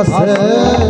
আছে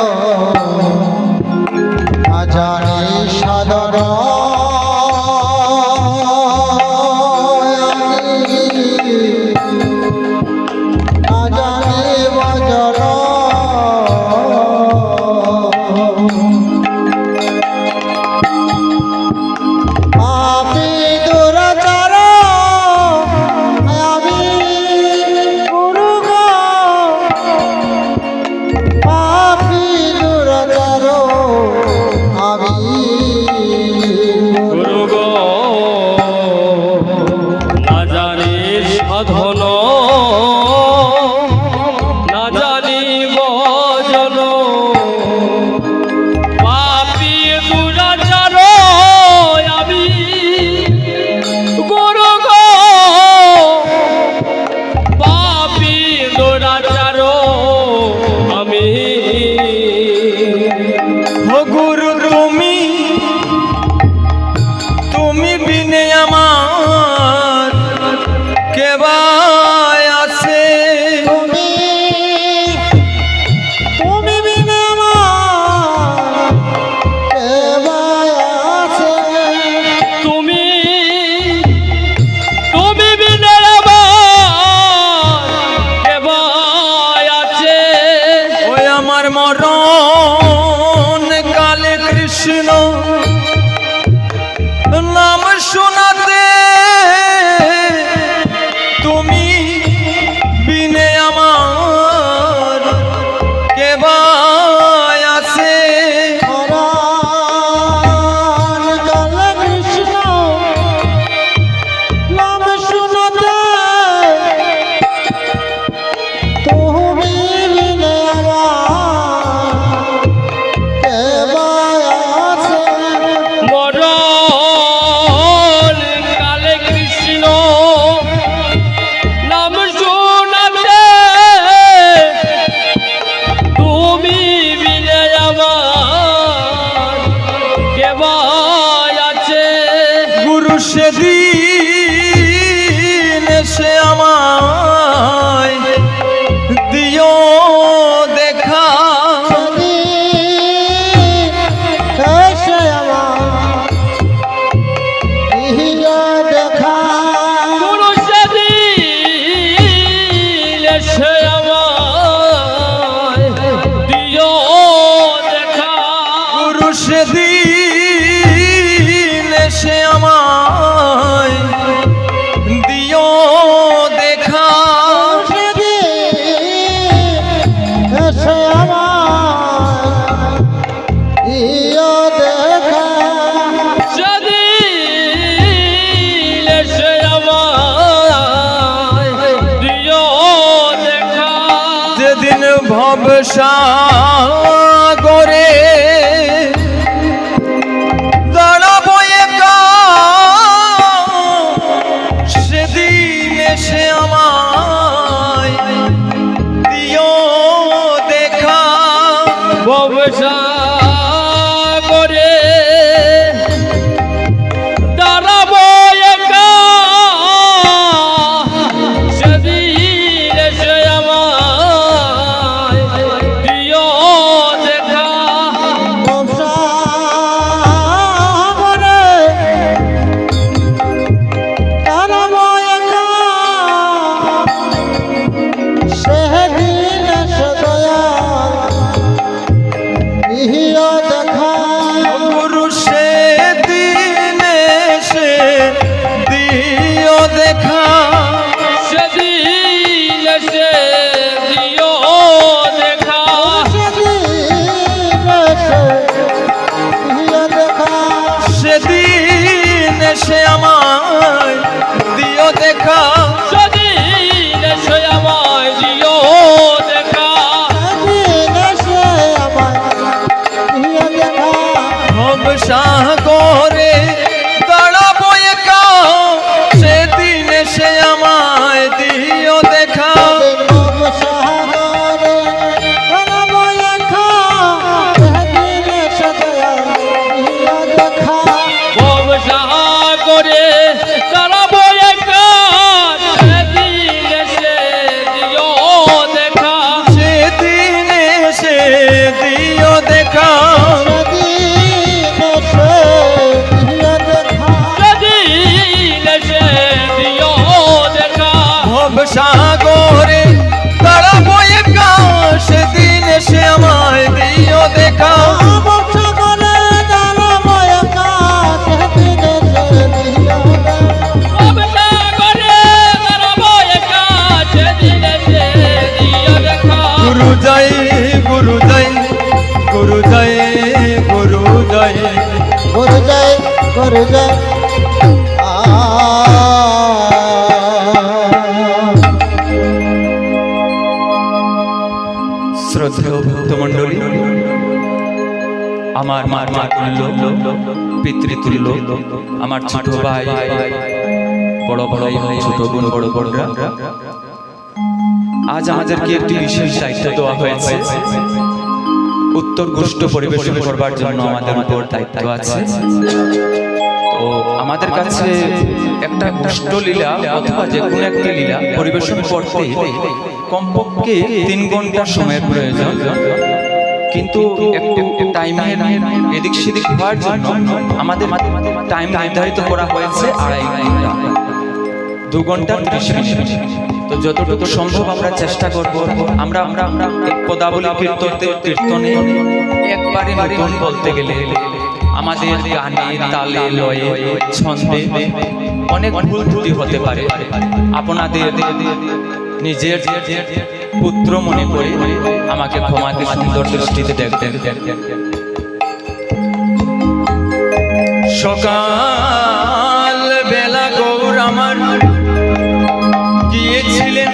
মরণ সেদিন ভবসা शाह পিতৃতুল্য আমার ছোট ভাই বড় ভাই ছোট বোন বড় বড়রা আজ আমাদেরকে একটি বিশেষ দায়িত্ব দেওয়া হয়েছে। উত্তর গোষ্ঠ পরিবেশন করবার জন্য আমাদের উপর দায়িত্ব আছে। তো আমাদের কাছে একটা গোষ্ঠ লীলা অথবা যে কোনো একটা লীলা পরিবেশন করতে কমপক্ষে তিন ঘণ্টা সময়ের প্রয়োজন। কিন্তু টাইমের এদিক সেদিক হওয়ার জন্য আমাদের টাইম নির্ধারিত করা হয়েছে আড়াই ঘণ্টা। দু ঘণ্টা ত্রিশ মিনিট। তো যতটুকু সম্ভব আমরা চেষ্টা করব। আমরা আমরা আমরা পদাবলী কীর্তনে কীর্তনে একবারে নতুন বলতে গেলে আমাদের গানে তালে লয়ে ছন্দে অনেক ভুল ত্রুটি হতে পারে। আপনাদের নিজের পুত্র মনে করে আমাকে ক্ষমাকে সুন্দর দৃষ্টিতে দেখবেন সকাল বেলা গৌর আমার গিয়েছিলেন।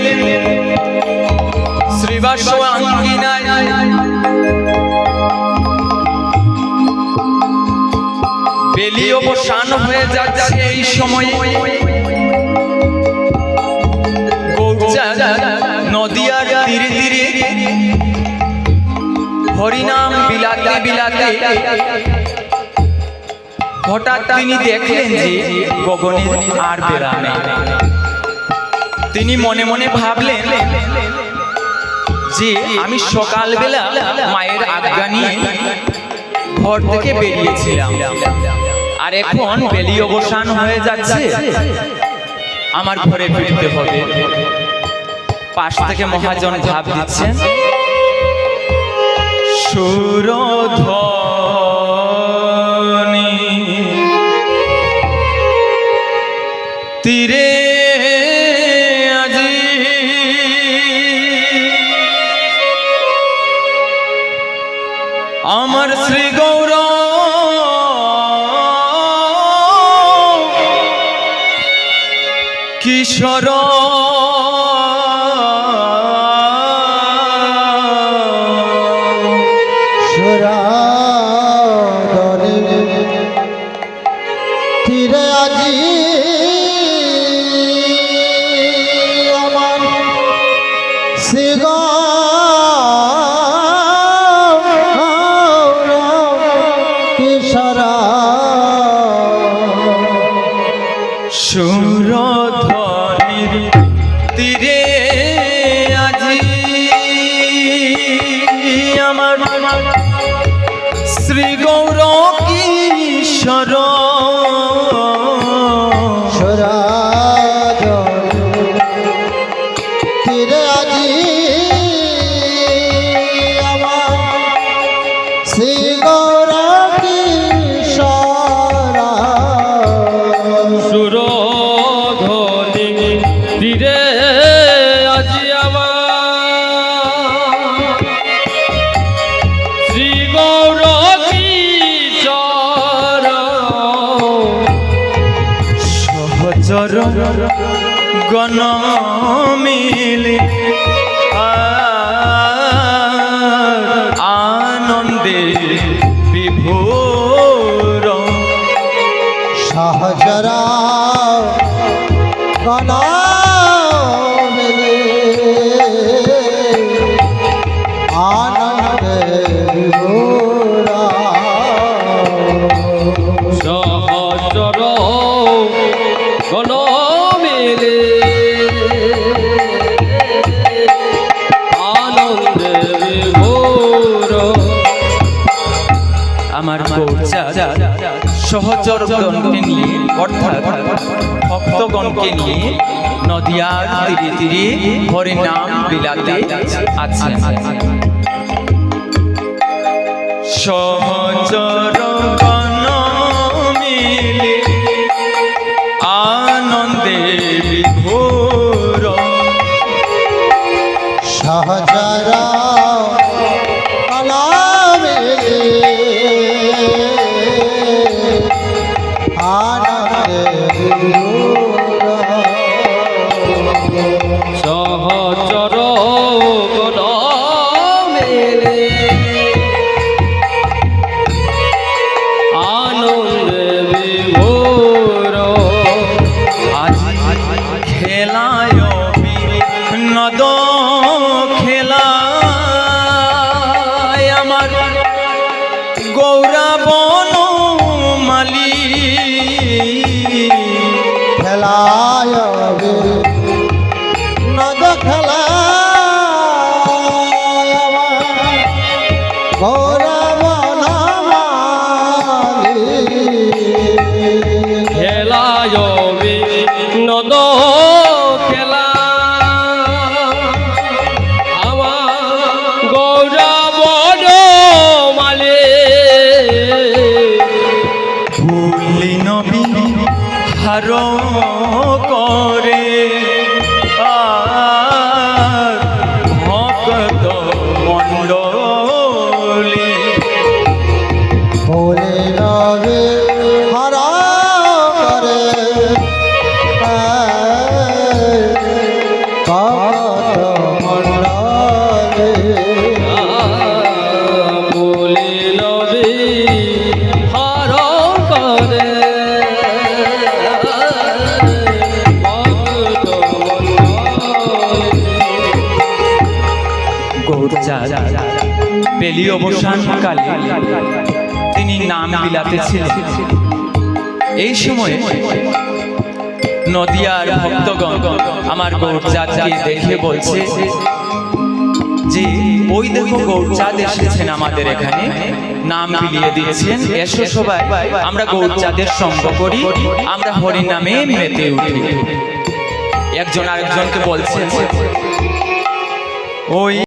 শ্রীবাস আঙ্গিনায়। বেলি অবসান হয়ে যাচ্ছে এই সময়ে। হরিনাম বিলাতে বিলাতে হঠাৎ তিনি দেখলেন যে গগনে আর বেড়া নেই। তিনি মনে মনে ভাবলেন যে আমি সকালবেলা মায়ের আজ্ঞা নিয়ে ঘর থেকে বেরিয়েছিলাম। আর এখন বেলি অবসান হয়ে যাচ্ছে। আমার ঘরে ফিরতে হবে। পাশ থেকে মহাজন ভাব দিচ্ছেন। সুরধ্বনি। তীরে আজি। আমার শ্রী গৌর। কিশোর সুরধ্বনির তীরে গণ মিলে। আনন্দে বিভোর সাহজরা কলা আমার সহচরগণকে নিয়ে, অর্থাৎ ভক্তগণকে নিয়ে নদিয়ার তীরে তীরে হরিনাম বিলাতে আছে সহচরগণ মিলে আনন্দে বিভোর। সহজরা খেলা আমার গৌরা বন মালি। খেলায় নদ খেলা খেলায় নদ অবসানকালে তিনি নাম বিলাতেছিলেন। এই সময়ে নদিয়ার ভক্তগণ আমার গৌরচাঁদকে দেখে বলছে যে, ওই দেখো গৌরচাঁদ এসেছেন আমাদের এখানে। নাম বিলিয়ে দিচ্ছেন। এসো সবাই, আমরা গৌরচাঁদের সঙ্গ করি। আমরা হরি নামে মেতে উঠি। একজন আরেকজনকে বলছে ওই